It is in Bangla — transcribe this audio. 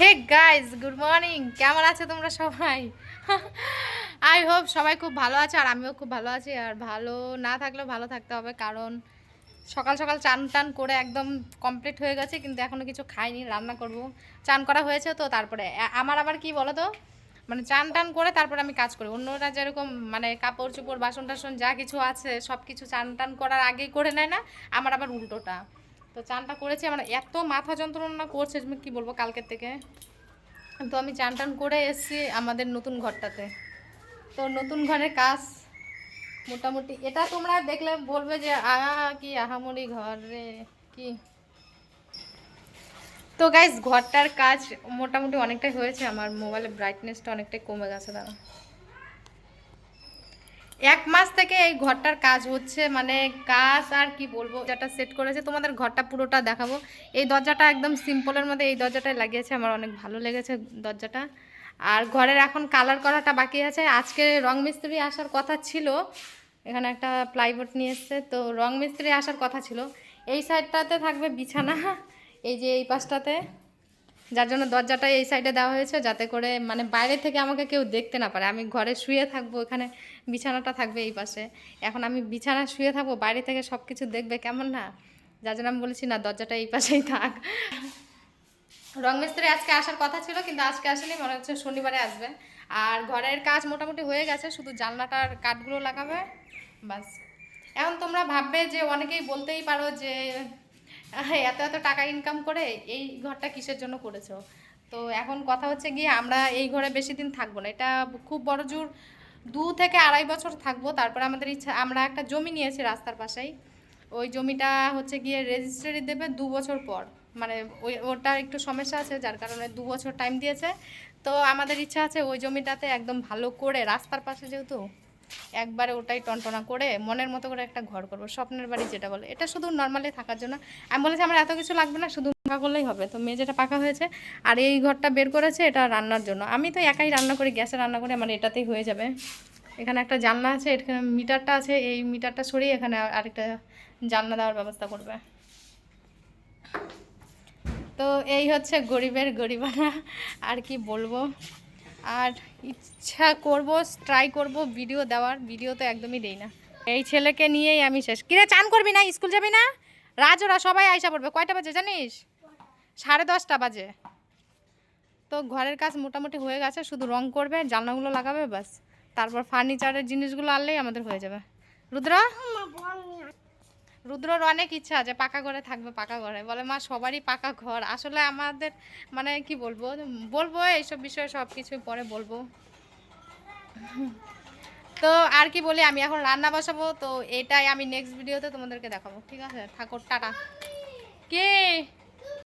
হে গাইজ গুড মর্নিং কেমন আছে তোমরা সবাই? আই হোপ সবাই খুব ভালো আছে আর আমিও খুব ভালো আছি। আর ভালো না থাকলেও ভালো থাকতে হবে কারণ সকাল সকাল চান টান করে একদম কমপ্লিট হয়ে গেছে, কিন্তু এখনও কিছু খাইনি, রান্না করব। চান করা হয়েছে তো, তারপরে আমার আবার কি বলো তো মানে চান টান করে তারপরে আমি কাজ করি। অন্যরা যেরকম মানে কাপড় চোপড়, বাসন টাসন যা কিছু আছে সব কিছু চান টান করার আগেই করে নেয় না, আমার আবার উল্টোটা। তো চানটা করেছি আমার এত মাথা যন্ত্রণা করছে তুমি কি বলব কালকের থেকে। তো আমি চান টান করে এসেছি আমাদের নতুন ঘরটাতে। তো নতুন ঘরের কাজ মোটামুটি, এটা তোমরা দেখলে বলবে যে আহা কি আহামরি ঘর কি? তো গাইজ ঘরটার কাজ মোটামুটি অনেকটাই হয়েছে, আমার মোবাইলের ব্রাইটনেসটা অনেকটাই কমে গেছে দাঁড়া এক মাস থেকে এই ঘরটার কাজ হচ্ছে মানে কাজ আর কি বলব যেটা সেট করেছে, তোমাদের ঘরটা পুরোটা দেখাবো। এই দরজাটা একদম সিম্পলের মধ্যে এই দরজাটাই লাগিয়েছে, আমার অনেক ভালো লেগেছে দরজাটা। আর ঘরের এখন কালার করাটা বাকি আছে, আজকে রং মিস্ত্রি আসার কথা ছিল, এখানে একটা প্লাইবোর্ড নিয়ে এসছে, তো রং মিস্ত্রি আসার কথা ছিল। এই সাইডটাতে থাকবে বিছানা, এই যে এই পাশটাতে। যার জন্য দরজাটা এই সাইডে দেওয়া হয়েছে যাতে করে মানে বাইরে থেকে আমাকে কেউ দেখতে না পারে। আমি ঘরে শুয়ে থাকব, এখানে বিছানাটা থাকবে এই পাশে। এখন আমি বিছানা শুয়ে থাকব, বাইরে থেকে সব কিছু দেখবে কেমন না? যার জন্য আমি বলেছি, না, দরজাটা এই পাশেই থাক। রং মিস্ত্রি আজকে আসার কথা ছিল, কিন্তু আজকে আসেনি, মনে হচ্ছে শনিবারে আসবে। আর ঘরের কাজ মোটামুটি হয়ে গেছে, শুধু জানলাটার কাঠগুলো লাগাবে, বাস। এখন তোমরা ভাববে যে, অনেকেই বলতেই পারো যে এত এত টাকা ইনকাম করে এই ঘরটা কিসের জন্য করেছ? তো এখন কথা হচ্ছে গিয়ে আমরা এই ঘরে বেশি দিন থাকব না। এটা খুব বড় জোর। দু থেকে আড়াই বছর থাকব। তারপরে আমাদের ইচ্ছা, আমরা একটা জমি নিয়েছি রাস্তার পাশেই। ওই জমিটা হচ্ছে গিয়ে রেজিস্ট্রি দেবে দু বছর পর। মানে ওই, ওটা একটু সমস্যা আছে, যার কারণে দু বছর টাইম দিয়েছে। তো আমাদের ইচ্ছা আছে ওই জমিটাতে একদম ভালো করে, রাস্তার পাশে যেহেতু একবারে ওটাই টনটনা করে মনের মতো করে একটা ঘর করব, স্বপ্নের বাড়ি যেটা বলে। এটা শুধু নর্মালি থাকার জন্য। আমি বলেছি, আমার এত কিছু লাগবে না, শুধু পাকা করলেই হবে। তো মেঝেটা পাকা হয়েছে, আর এই ঘরটা বের করেছে, এটা রান্নার জন্য। আমি তো একাই রান্না করি, গ্যাসে রান্না করি, আমার এটাতেই হয়ে যাবে। এখানে একটা জানলা আছে, এখানে মিটারটা আছে, এই মিটারটা সরিয়ে এখানে আরেকটা জানলা দেওয়ার ব্যবস্থা করবে। তো এই হচ্ছে গরিবের গরিবানা, আর কি বলব? আর ইচ্ছা করব ট্রাই করব ভিডিও দেওয়ার। ভিডিও তো একদমই দেই না। এই ছেলেকে নিয়েই আমি শেষ। কিরে, চান করবি না? স্কুল যাবি না? রাজ, ওরা সবাই আইসা পড়বে। কয়টা বাজে জানিস? সাড়ে দশটা বাজে। তো ঘরের কাজ মোটামুটি হয়ে গেছে, শুধু রং করবে, জানলাগুলো লাগাবে বাস তারপর ফার্নিচারের জিনিসগুলো আনলেই আমাদের হয়ে যাবে। রুদ্র? রুদ্রর অনেক ইচ্ছা আছে পাকা ঘরে থাকবে, পাকা ঘরে। বলে, মা, সবারই পাকা ঘর। আসলে আমাদের মানে কি বলব বলব এইসব বিষয়ে সব কিছু পরে বলব। তো আর কি বলি, আমি এখন রান্না বসাবো, তো এটাই আমি নেক্সট ভিডিওতে তোমাদেরকে দেখাবো। ঠিক আছে? ঠাকুর টাটা। কে?